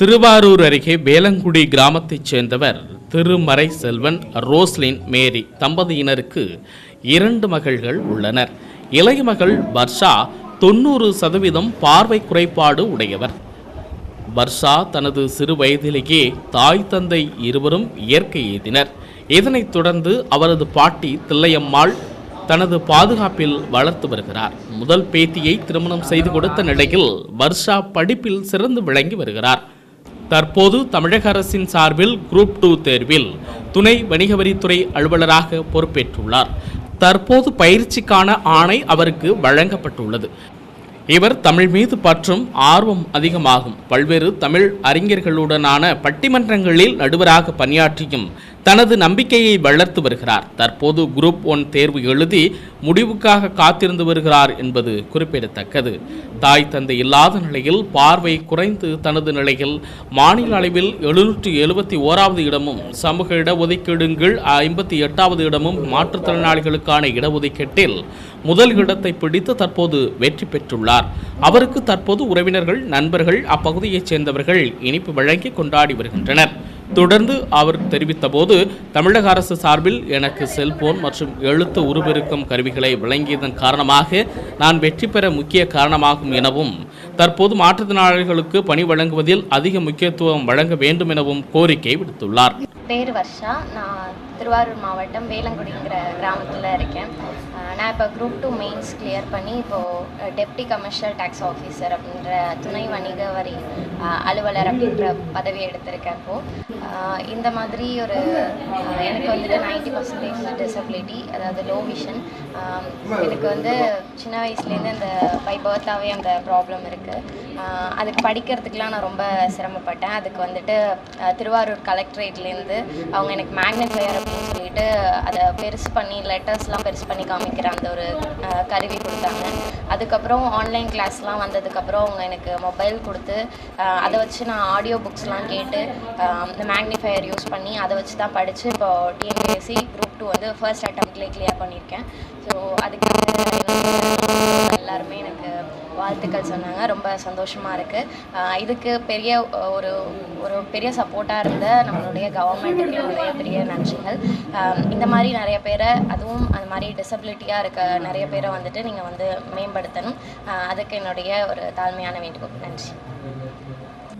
திருவாரூர் அருகே வேலங்குடி கிராமத்தைச் சேர்ந்தவர் திருமறை செல்வன் ரோஸ்லின் மேரி தம்பதியினருக்கு இரண்டு மகள்கள் உள்ளனர். இளைய மகள் வர்ஷா தொண்ணூறு சதவீதம் பார்வை குறைபாடு உடையவர். வர்ஷா தனது சிறு வயதிலேயே தாய் தந்தை இருவரும் இயற்கை எய்தினர். இதனைத் தொடர்ந்து அவரது பாட்டி தில்லையம்மாள் தனது பாதுகாப்பில் வளர்த்து வருகிறார். முதல் பேத்தியை திருமணம் செய்து கொடுத்த நிலையில் வர்ஷா படிப்பில் சிறந்து விளங்கி வருகிறார். தற்போது தமிழக அரசின் சார்பில் குரூப் டூ தேர்வில் துணை வணிக வரித்துறை அலுவலராக பொறுப்பேற்றுள்ளார். தற்போது பயிற்சிக்கான ஆணை அவருக்கு வழங்கப்பட்டுள்ளது. இவர் தமிழ் மீது பற்றும் ஆர்வம் அதிகமாகும். பல்வேறு தமிழ் அறிஞர்களுடனான பட்டிமன்றங்களில் நடுவராக பணியாற்றியும் தனது நம்பிக்கையை வளர்த்து வருகிறார். தற்போது குரூப் ஒன் தேர்வு எழுதி முடிவுக்காக காத்திருந்து வருகிறார் என்பது குறிப்பிடத்தக்கது. தாய் தந்தை இல்லாத நிலையில் பார்வை குறைந்து தனது நிலையில் மாநில அளவில் எழுநூற்றி எழுபத்தி ஓராவது இடமும் சமூக இடஒதுக்கீடுகள் கீழ் ஐம்பத்தி எட்டாவது இடமும் மாற்றுத்திறனாளிகளுக்கான இடஒதுக்கீட்டில் முதல் இடத்தை பிடித்து தற்போது வெற்றி பெற்றுள்ளார். அவருக்கு தற்போது உறவினர்கள் நண்பர்கள் அப்பகுதியைச் சேர்ந்தவர்கள் இனிப்பு வழங்கி கொண்டாடி வருகின்றனர். தொடர்ந்து அவர் தெரிவித்தபோது தமிழக அரசு சார்பில் எனக்கு செல்போன் மற்றும் எழுத்து உருபெருக்கும் கருவிகளை வழங்கியதன் காரணமாக நான் வெற்றி பெற முக்கிய காரணமாகும் எனவும் தற்போது மாற்றுத்திறனாளிகளுக்கு பணி வழங்குவதில் அதிக முக்கியத்துவம் வழங்க வேண்டும் எனவும் கோரிக்கை விடுத்துள்ளார். பேர் வர்ஷா. நான் திருவாரூர் மாவட்டம் வேலங்குடிங்கிற கிராமத்தில் இருக்கேன். இப்போ குரூப் டூ மெயின்ஸ் கிளியர் பண்ணி இப்போது டெப்டி கமர்ஷியல் டேக்ஸ் ஆஃபீஸர் அப்படின்ற துணை வணிக வரி அலுவலர் அப்படின்ற பதவி எடுத்திருக்கேன் இப்போது இந்த மாதிரி ஒரு எனக்கு வந்துட்டு நைன்டி பர்சன்டேஜ் டிசபிலிட்டி அதாவது லோ விஷன் எனக்கு வந்து சின்ன வயசுலேருந்து அந்த பை பர்த்தாகவே அந்த ப்ராப்ளம் இருக்குது அதுக்கு படிக்கிறதுக்கெலாம் நான் ரொம்ப சிரமப்பட்டேன். அதுக்கு வந்துட்டு திருவாரூர் கலெக்ட்ரேட்லேருந்து அவங்க எனக்கு மேக்னிஃபையர் அப்படின்னு சொல்லிட்டு அதை பெருசு பண்ணி லெட்டர்ஸ்லாம் பெருசு பண்ணி காமிக்கிற அந்த ஒரு கருவி கொடுத்தாங்க. அதுக்கப்புறம் ஆன்லைன் கிளாஸ்லாம் வந்ததுக்கப்புறம் அவங்க எனக்கு மொபைல் கொடுத்து அதை வச்சு நான் ஆடியோ புக்ஸ்லாம் கேட்டு இந்த மேக்னிஃபையர் யூஸ் பண்ணி அதை வச்சு தான் படித்து இப்போ டிஎன்பிஎஸ்சி குரூப் டூ வந்து ஃபர்ஸ்ட் அட்டம்ப்ட்லேயே கிளியர் பண்ணியிருக்கேன். ஸோ அதுக்கு வந்து வாழ்த்துக்கள் சொன்னாங்க. ரொம்ப சந்தோஷமாக இருக்குது இதுக்கு பெரிய ஒரு ஒரு பெரிய சப்போர்ட்டாக இருந்த நம்மளுடைய கவர்மெண்ட்டுக்கு என்னுடைய பெரிய நன்றிகள். இந்த மாதிரி நிறைய பேரை அதுவும் அந்த மாதிரி டிசபிலிட்டியாக இருக்க நிறைய பேரை வந்துட்டு நீங்கள் வந்து மேம்படுத்தணும். அதுக்கு என்னுடைய ஒரு தாழ்மையான வேண்டுகோள். நன்றி.